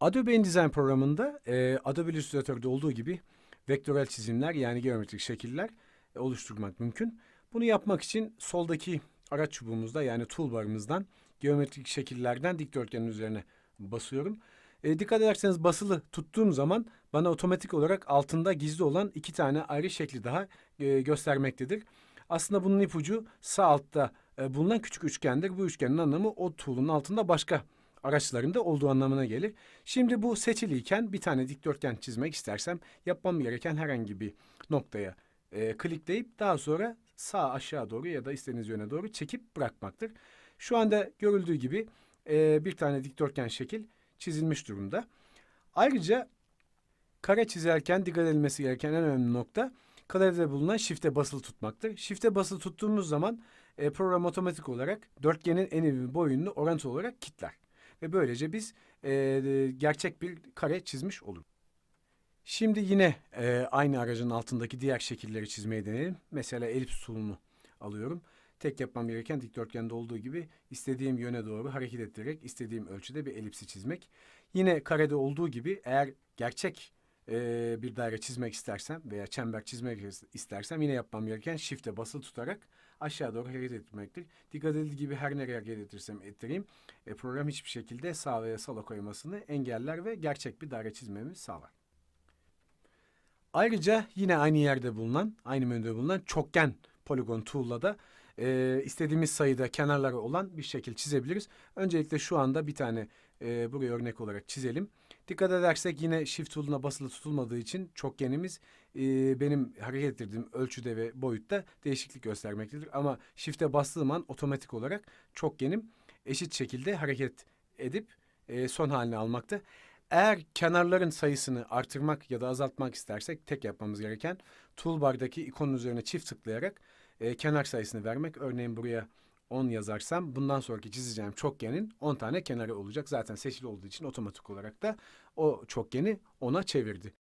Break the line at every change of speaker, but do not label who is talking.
Adobe InDesign programında e, Adobe Illustrator'da olduğu gibi vektörel çizimler yani geometrik şekiller e, oluşturmak mümkün. Bunu yapmak için soldaki araç çubuğumuzda yani toolbarımızdan geometrik şekillerden dikdörtgenin üzerine basıyorum. E, dikkat ederseniz basılı tuttuğum zaman bana otomatik olarak altında gizli olan iki tane ayrı şekli daha e, göstermektedir. Aslında bunun ipucu sağ altta e, bulunan küçük üçgendir. Bu üçgenin anlamı o tool'un altında başka araçlarında olduğu anlamına gelir. Şimdi bu seçiliyken bir tane dikdörtgen çizmek istersem yapmam gereken herhangi bir noktaya e, klikleyip daha sonra sağ aşağı doğru ya da istediğiniz yöne doğru çekip bırakmaktır. Şu anda görüldüğü gibi e, bir tane dikdörtgen şekil çizilmiş durumda. Ayrıca kare çizerken dikkat edilmesi gereken en önemli nokta klavyede bulunan shift'e basılı tutmaktır. Shift'e basılı tuttuğumuz zaman e, program otomatik olarak dörtgenin eni ve boyunu orantılı olarak kilitler. Ve böylece biz e, gerçek bir kare çizmiş oluruz. Şimdi yine e, aynı aracın altındaki diğer şekilleri çizmeye deneyelim. Mesela elips tool'unu alıyorum. Tek yapmam gereken dikdörtgende olduğu gibi istediğim yöne doğru hareket ettirerek istediğim ölçüde bir elipsi çizmek. Yine karede olduğu gibi eğer gerçek e, bir daire çizmek istersem veya çember çizmek istersem yine yapmam gereken shift'e basılı tutarak aşağı doğru hareket ettirmektir. Dikkat edildiği gibi her nereye hareket ettirsem ettireyim e, program hiçbir şekilde sağ veya sola koymasını engeller ve gerçek bir daire çizmemi sağlar. Ayrıca yine aynı yerde bulunan, aynı menüde bulunan çokgen poligon tool'la da e, istediğimiz sayıda kenarları olan bir şekil çizebiliriz. Öncelikle şu anda bir tane e, buraya örnek olarak çizelim. Dikkat edersek yine shift tool'una basılı tutulmadığı için çokgenimiz e, benim hareket ettirdiğim ölçüde ve boyutta değişiklik göstermektedir. Ama shift'e bastığım an otomatik olarak çokgenim eşit şekilde hareket edip e, son halini almakta. Eğer kenarların sayısını artırmak ya da azaltmak istersek tek yapmamız gereken toolbar'daki ikonun üzerine çift tıklayarak e, kenar sayısını vermek. Örneğin buraya 10 yazarsam bundan sonraki çizeceğim çokgenin 10 tane kenarı olacak. Zaten seçili olduğu için otomatik olarak da o çokgeni 10'a çevirdi.